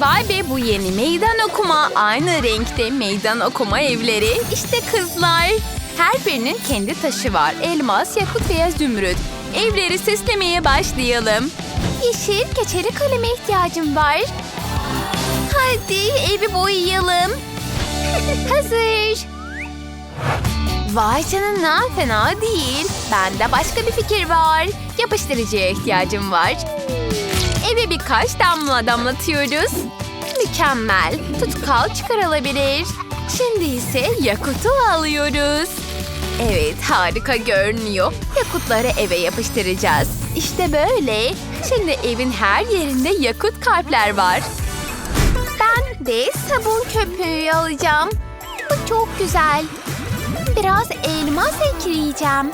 Vay be bu yeni meydan okuma. Aynı renkte meydan okuma evleri. İşte kızlar. Her birinin kendi taşı var. Elmas, yakut veya zümrüt. Evleri süslemeye başlayalım. Yeşil keçeli kaleme ihtiyacım var. Hadi evi boyayalım. Hazır. Vay canına fena değil. Bende başka bir fikir var. Yapıştırıcıya ihtiyacım var. Eve birkaç damla damlatıyoruz. Mükemmel. Tutkal çıkarılabilir. Şimdi ise yakutu alıyoruz. Evet harika görünüyor. Yakutları eve yapıştıracağız. İşte böyle. Şimdi evin her yerinde yakut kalpler var. Ben de sabun köpüğü alacağım. Bu çok güzel. Biraz elmas ekleyeceğim.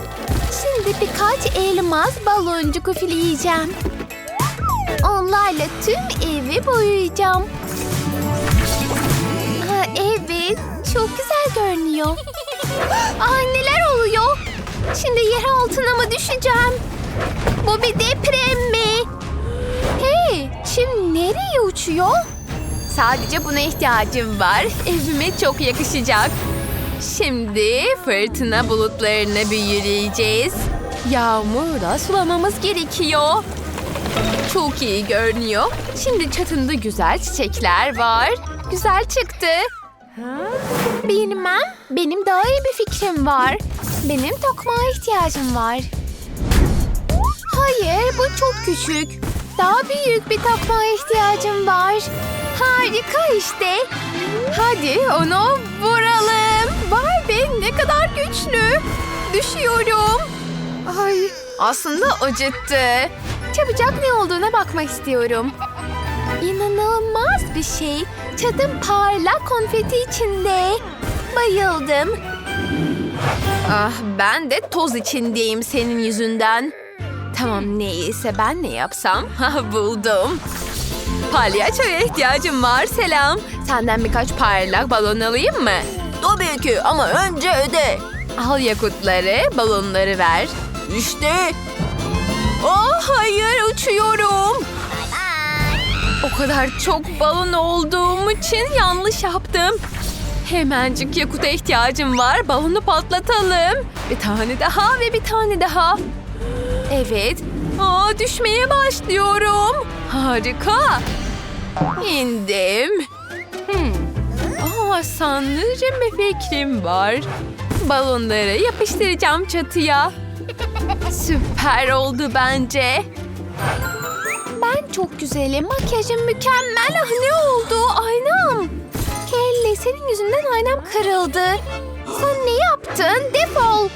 Şimdi birkaç elmas baloncuk üfleyeceğim. Onlarla tüm evi boyayacağım. Ha, evet, çok güzel görünüyor. Aa, neler oluyor? Şimdi yer altına mı düşeceğim? Bu bir deprem mi? Hey, şimdi nereye uçuyor? Sadece buna ihtiyacım var. Evime çok yakışacak. Şimdi fırtına bulutlarını büyüleyeceğiz. Yağmurla sulamamız gerekiyor. Çok iyi görünüyor. Şimdi çatında güzel çiçekler var. Güzel çıktı. Bilmem. Benim daha iyi bir fikrim var. Benim tokmağa ihtiyacım var. Hayır, bu çok küçük. Daha büyük bir tokmağa ihtiyacım var. Harika işte. Hadi onu vuralım. Vay be ne kadar güçlü. Düşüyorum. Ay aslında acıttı. Çabucak ne olduğuna bakmak istiyorum. İnanılmaz bir şey. Çadım parlak konfeti içinde. Bayıldım. Ah ben de toz içindeyim senin yüzünden. Tamam neyse ben ne yapsam? Ha buldum. Palyaçoya ihtiyacım var selam. Senden birkaç parlak balon alayım mı? Tabii ki ama önce öde. Al yakutları, balonları ver. İşte. Oh hayır uçuyorum. O kadar çok balon olduğum için yanlış yaptım. Hemencik yakuta ihtiyacım var. Balonu patlatalım. Bir tane daha ve bir tane daha. Evet. Aa, düşmeye başlıyorum. Harika. İndim. Hmm. Aa, sanırım bir fikrim var. Balonları yapıştıracağım çatıya. Süper oldu bence. Ben çok güzelim. Makyajım mükemmel. Ah ne oldu? Aynam. Kelly senin yüzünden aynam kırıldı. Sen ne yaptın? Defol.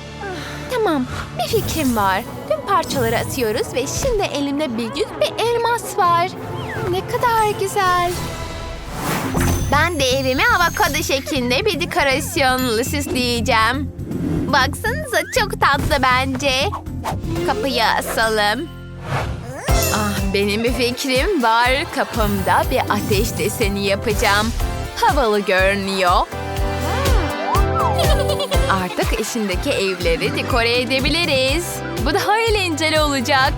Tamam. Bir fikrim var. Tüm parçaları atıyoruz ve şimdi elimde büyük bir elmas var. Ne kadar güzel. Ben de evimi avokado şeklinde bir dekorasyonla süsleyeceğim. Baksanıza çok tatlı bence. Kapıyı asalım. Ah benim bir fikrim var. Kapımda bir ateş deseni yapacağım. Havalı görünüyor. Artık içindeki evleri dekore edebiliriz. Bu daha eğlenceli olacak.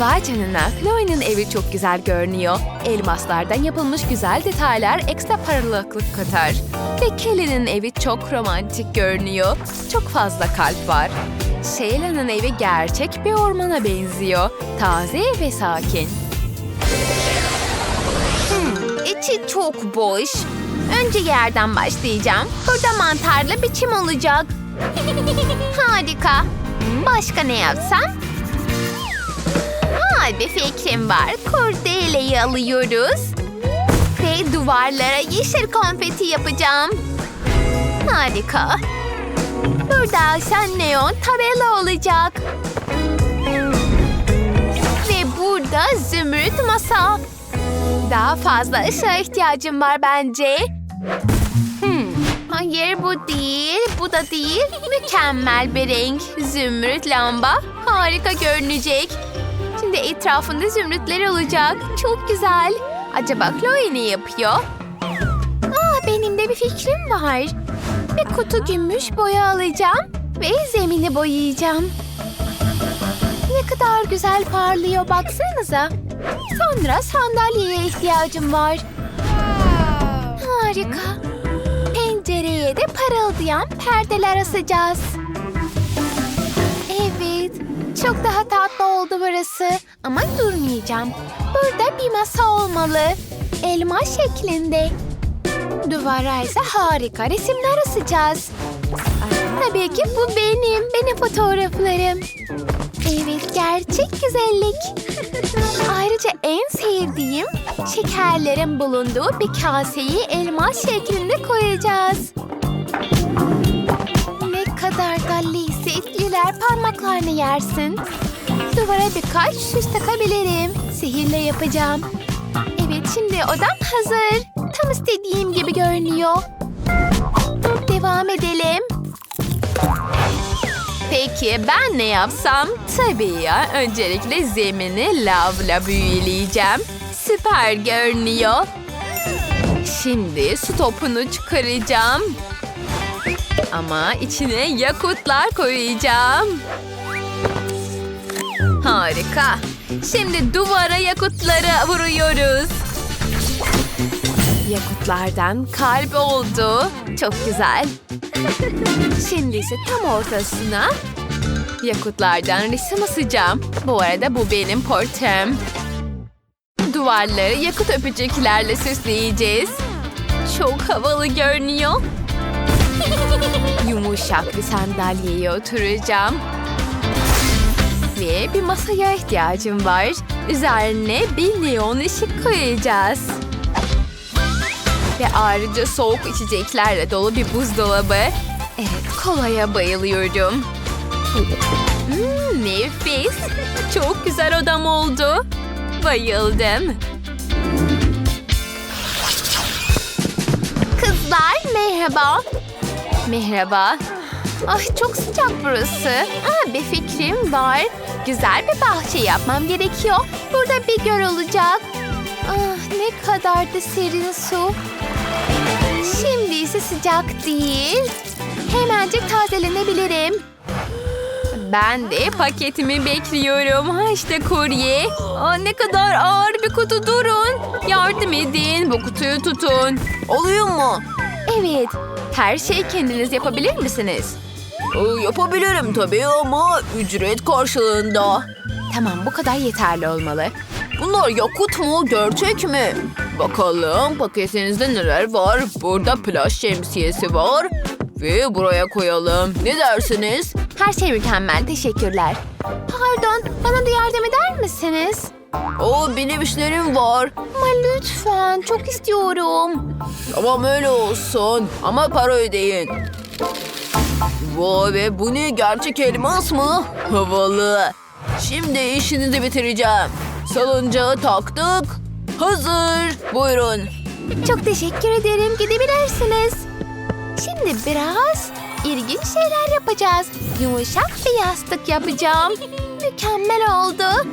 Vay canına, Chloe'nin evi çok güzel görünüyor. Elmaslardan yapılmış güzel detaylar ekstra parlaklık katar. Ve Kelly'nin evi çok romantik görünüyor. Çok fazla kalp var. Sheila'nın evi gerçek bir ormana benziyor. Taze ve sakin. Hmm, içi çok boş. Önce yerden başlayacağım. Burada mantarlı biçim olacak. Harika. Başka ne yapsam? Bir fikrim var. Kurdeleyi alıyoruz. Ve duvarlara yeşil konfeti yapacağım. Harika. Burada sen neon tabela olacak. Ve burada zümrüt masa. Daha fazla ışığa ihtiyacım var bence. Hmm. Hayır bu değil, bu da değil. Mükemmel bir renk. Zümrüt lamba. Harika görünecek. Şimdi etrafında zümrütler olacak. Çok güzel. Acaba Chloe ne yapıyor? Aa, benim de bir fikrim var. Bir kutu gümüş boya alacağım ve zemini boyayacağım. Ne kadar güzel parlıyor baksanıza. Sonra sandalyeye ihtiyacım var. Harika. Pencereye de parıldayan perdeler asacağız. Evet, çok daha tatlı oldu burası. Ama durmayacağım. Burada bir masa olmalı. Elma şeklinde. Duvara ise harika resimler asacağız. Tabii ki bu benim, benim fotoğraflarım. Evet, gerçek güzellik. Ayrıca en sevdiğim şekerlerin bulunduğu bir kaseyi elma şeklinde koyacağız. Parmaklarını yersin. Duvara birkaç süs takabilirim. Sihirle yapacağım. Evet şimdi odam hazır. Tam istediğim gibi görünüyor. Devam edelim. Peki ben ne yapsam? Tabii ya öncelikle zemini lavla büyüleyeceğim. Süper görünüyor. Şimdi su topunu çıkaracağım. Ama içine yakutlar koyacağım. Harika. Şimdi duvara yakutları vuruyoruz. Yakutlardan kalp oldu. Çok güzel. Şimdi ise tam ortasına yakutlardan resim asacağım. Bu arada bu benim portrem. Duvarları yakut öpücüklerle süsleyeceğiz. Çok havalı görünüyor. Yumuşak bir sandalyeye oturacağım. Ve bir masaya ihtiyacım var. Üzerine bir neon ışık koyacağız. Ve ayrıca soğuk içeceklerle dolu bir buzdolabı. Evet, kolaya bayılıyorum. Hmm, nefis. Çok güzel odam oldu. Bayıldım. Kızlar merhaba. Merhaba. Ay çok sıcak burası. Aa, bir fikrim var. Güzel bir bahçe yapmam gerekiyor. Burada bir göl olacak. Ah, ne kadar da serin su. Şimdi ise sıcak değil. Hemencik tazelenebilirim. Ben de paketimi bekliyorum. Ha işte kurye. Aa, ne kadar ağır bir kutu durun. Yardım edin. Bu kutuyu tutun. Oluyor mu? Evet. Her şeyi kendiniz yapabilir misiniz? Ee, Yapabilirim tabii ama ücret karşılığında. Tamam bu kadar yeterli olmalı. Bunlar yakut mu, gerçek mi? Bakalım paketinizde neler var? Burada plaj şemsiyesi var. Ve buraya koyalım. Ne dersiniz? Her şey mükemmel. Teşekkürler. Pardon, bana da yardım eder misiniz? O benim işlerim var. Ama lütfen, çok istiyorum. Tamam öyle olsun. Ama para ödeyin. Vay be bu ne gerçek elmas mı? Havalı. Şimdi işinizi bitireceğim. Salıncağı taktık. Hazır. Buyurun. Çok teşekkür ederim. Gidebilirsiniz. Şimdi biraz ilginç şeyler yapacağız. Yumuşak bir yastık yapacağım. Mükemmel oldu.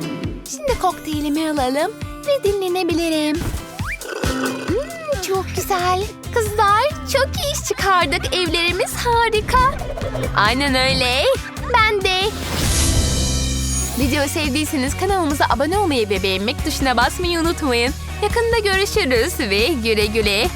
Şimdi kokteylimi alalım ve dinlenebilirim. Hmm, çok güzel. Kızlar çok iyi iş çıkardık. Evlerimiz harika. Aynen öyle. Ben de. Videoyu sevdiyseniz kanalımıza abone olmayı ve beğenmek tuşuna basmayı unutmayın. Yakında görüşürüz ve güle güle.